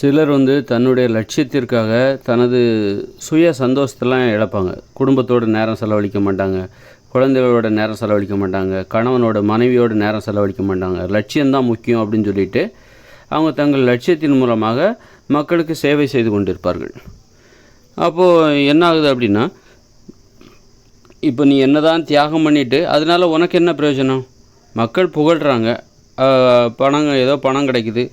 சிலர் வந்து தன்னுடைய லட்சியத்திற்காக தனது சுய சந்தோஷத்தெல்லாம் இழப்பாங்க. குடும்பத்தோட நேரம் செலவழிக்க மாட்டாங்க. குழந்தைகளோட நேரம் செலவழிக்க மாட்டாங்க. கணவனோட மனைவியோட நேரம் செலவழிக்க மாட்டாங்க. லட்சியம்தான் முக்கியம் அப்படின்னு சொல்லிட்டு அவங்க தங்கள் லட்சியத்தின் மூலமாக மக்களுக்கு சேவை செய்து கொண்டிருப்பார்கள். அப்போது என்ன ஆகுது அப்படின்னா இப்போ நீ என்னதான் தியாகம் பண்ணிவிட்டு அதனால உனக்கு என்ன பிரயோஜனம்? மக்கள் புகழ்கிறாங்க பணம் ஏதோ பணம் கிடைக்குது.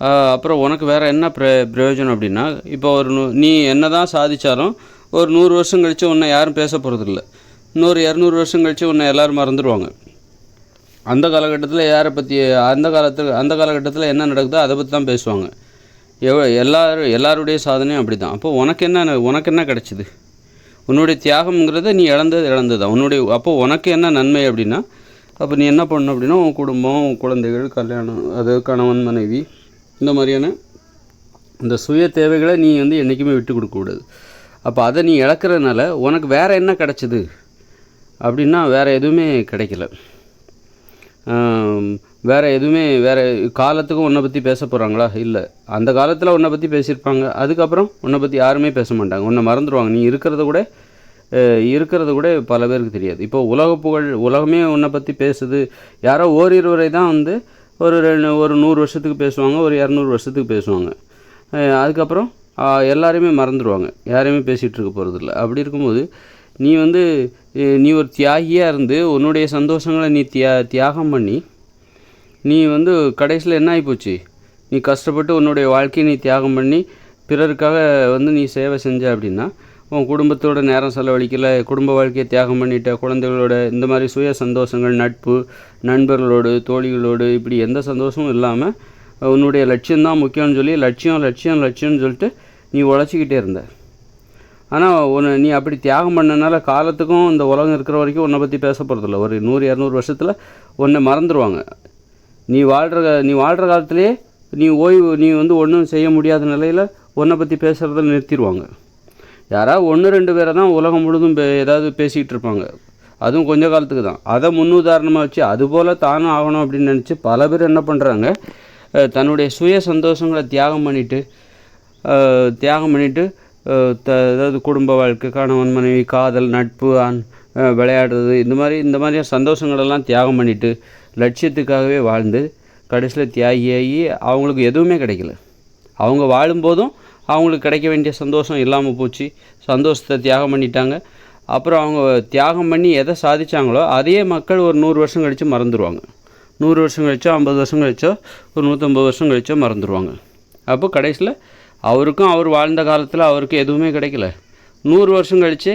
அப்புறம் உனக்கு வேறு என்ன பிர பிரயோஜனம் அப்படின்னா இப்போ ஒரு நூ நீ என்ன தான் சாதித்தாலும் ஒரு நூறு வருஷம் கழித்து உன்னை யாரும் பேச போகிறதில்ல இன்னொரு இரநூறு வருஷம் கழித்து உன்னை எல்லோரும் மறந்துடுவாங்க அந்த காலகட்டத்தில் யாரை பற்றி அந்த காலத்தில் அந்த காலகட்டத்தில் என்ன நடக்குதோ அதை பற்றி தான் பேசுவாங்க. எவ் எல்லாரும் எல்லாருடைய சாதனையும் அப்படி தான் அப்போ உனக்கு என்ன உனக்கு என்ன கிடச்சிது? உன்னுடைய தியாகம்ங்கிறத நீ இழந்தது இழந்தது தான் உன்னுடைய அப்போது உனக்கு என்ன நன்மை அப்படின்னா அப்போ நீ என்ன பண்ணணும் அப்படின்னா உன் குடும்பம் உன் குழந்தைகள் கல்யாணம் அது கணவன் மனைவி இந்த மாதிரியான இந்த சுய தேவைகளை நீ வந்து என்றைக்குமே விட்டு கொடுக்கக்கூடாது அப்போ அதை நீ இழக்கிறதுனால உனக்கு வேறு என்ன கிடச்சிது? அப்படின்னா வேறு எதுவுமே கிடைக்கல. வேறு எதுவுமே வேறு காலத்துக்கும் உன்னை பற்றி பேச போகிறாங்களா இல்லை. அந்த காலத்தில் உன்னை பற்றி பேசியிருப்பாங்க. அதுக்கப்புறம் உன்னை பற்றி யாருமே பேச மாட்டாங்க. உன்னை மறந்துடுவாங்க நீ இருக்கிறத கூட இருக்கிறது கூட பல பேருக்கு தெரியாது. இப்போ உலக புகழ் உலகமே உன்னை பற்றி பேசுது. யாரோ ஓரிருவரை தான் வந்து ஒரு ரெண்டு ஒரு நூறு வருஷத்துக்கு பேசுவாங்க ஒரு இரநூறு வருஷத்துக்கு பேசுவாங்க. அதுக்கப்புறம் எல்லாரையுமே மறந்துடுவாங்க யாரையுமே பேசிகிட்டு இருக்க போகிறதில்ல அப்படி இருக்கும்போது நீ வந்து நீ ஒரு தியாகியாக இருந்து உன்னுடைய சந்தோஷங்களை நீ தியா தியாகம் பண்ணி நீ வந்து கடைசியில் என்ன ஆகிப்போச்சு நீ கஷ்டப்பட்டு உன்னுடைய வாழ்க்கையை நீ தியாகம் பண்ணி பிறருக்காக வந்து நீ சேவை செஞ்ச அப்படின்னா உன் குடும்பத்தோட நேரம் செலவழிக்கல குடும்ப வாழ்க்கையை தியாகம் பண்ணிட்ட குழந்தைகளோட இந்த மாதிரி சுய சந்தோஷங்கள் நட்பு நண்பர்களோடு தோழிகளோடு இப்படி எந்த சந்தோஷமும் இல்லாமல் உன்னுடைய லட்சியம்தான் முக்கியம்னு சொல்லி லட்சியம் லட்சியம் லட்சியம்னு சொல்லிட்டு நீ உழைச்சிக்கிட்டே இருந்த. ஆனால் உன்னை நீ அப்படி தியாகம் பண்ணனால காலத்துக்கும் இந்த உலகம் இருக்கிற வரைக்கும் உன்னை பற்றி பேச போகிறதில்ல ஒரு நூறு இரநூறு வருஷத்தில் உன்னை மறந்துடுவாங்க நீ வாழ்கிற நீ வாழ்கிற காலத்திலே நீ ஓய்வு நீ வந்து ஒன்றும் செய்ய முடியாத நிலையில் உன்னை பற்றி பேசுகிறத நிறுத்திடுவாங்க யாராவது ஒன்று ரெண்டு பேரை தான் உலகம் முழுதும் பே ஏதாவது பேசிக்கிட்டு இருப்பாங்க. அதுவும் கொஞ்ச காலத்துக்கு தான். அதை முன்னுதாரணமாக வச்சு அதுபோல் தானும் ஆகணும் அப்படின்னு நினச்சி பல பேர் என்ன பண்ணுறாங்க தன்னுடைய சுய சந்தோஷங்களை தியாகம் பண்ணிவிட்டு தியாகம் பண்ணிவிட்டு த அதாவது குடும்ப வாழ்க்கை கணவன் மனைவி காதல் நட்பு ஆண் விளையாடுறது இந்த மாதிரி இந்த மாதிரியான சந்தோஷங்களெல்லாம் தியாகம் பண்ணிவிட்டு லட்சியத்துக்காகவே வாழ்ந்து கடைசியில் தியாகியாகி அவங்களுக்கு எதுவுமே கிடைக்கல. அவங்க வாழும்போதும் அவங்களுக்கு கிடைக்க வேண்டிய சந்தோஷம் இல்லாமல் போச்சு. சந்தோஷத்தை தியாகம் பண்ணிட்டாங்க. அப்புறம் அவங்க தியாகம் பண்ணி எதை சாதித்தாங்களோ அதையே மக்கள் ஒரு நூறு வருஷம் கழித்து மறந்துடுவாங்க நூறு வருஷம் கழிச்சோ ஐம்பது வருஷம் கழிச்சோ ஒரு நூற்றம்பது வருஷம் கழிச்சோ மறந்துடுவாங்க அப்போ கடைசியில் அவருக்கும் அவர் வாழ்ந்த காலத்தில் அவருக்கு எதுவுமே கிடைக்கல. நூறு வருஷம் கழித்து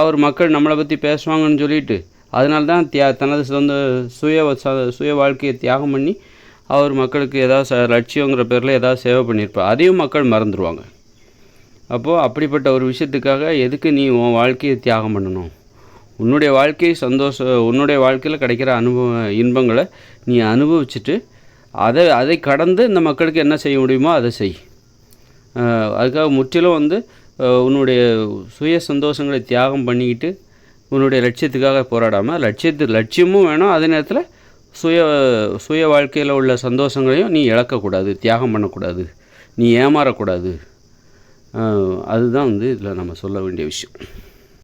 அவர் மக்கள் நம்மளை பற்றி பேசுவாங்கன்னு சொல்லிட்டு அதனால தான் தியா தனது சொந்த சுய சுய வாழ்க்கையை தியாகம் பண்ணி அவர் மக்களுக்கு ஏதாவது ச லட்சியங்கிற பேரில் ஏதாவது சேவை பண்ணியிருப்பார் அதையும் மக்கள் மறந்துடுவாங்க அப்போது அப்படிப்பட்ட ஒரு விஷயத்துக்காக எதுக்கு நீ உன் வாழ்க்கையை தியாகம் பண்ணணும்? உன்னுடைய வாழ்க்கை சந்தோஷம் உன்னுடைய வாழ்க்கையில் கிடைக்கிற அனுபவ இன்பங்களை நீ அனுபவிச்சுட்டு அதை அதை கடந்து இந்த மக்களுக்கு என்ன செய்ய முடியுமோ அதை செய். அதுக்காக முற்றிலும் வந்து உன்னுடைய சுய சந்தோஷங்களை தியாகம் பண்ணிக்கிட்டு உன்னுடைய லட்சியத்துக்காக போராடாமல் லட்சியத்து லட்சியமும் வேணும். அதே நேரத்தில் சுய சுய வாழ்க்கையில் உள்ள சந்தோஷங்களையும் நீ இழக்கக்கூடாது தியாகம் பண்ணக்கூடாது நீ ஏமாறக்கூடாது. அதுதான் வந்து இதில் நம்ம சொல்ல வேண்டிய விஷயம்.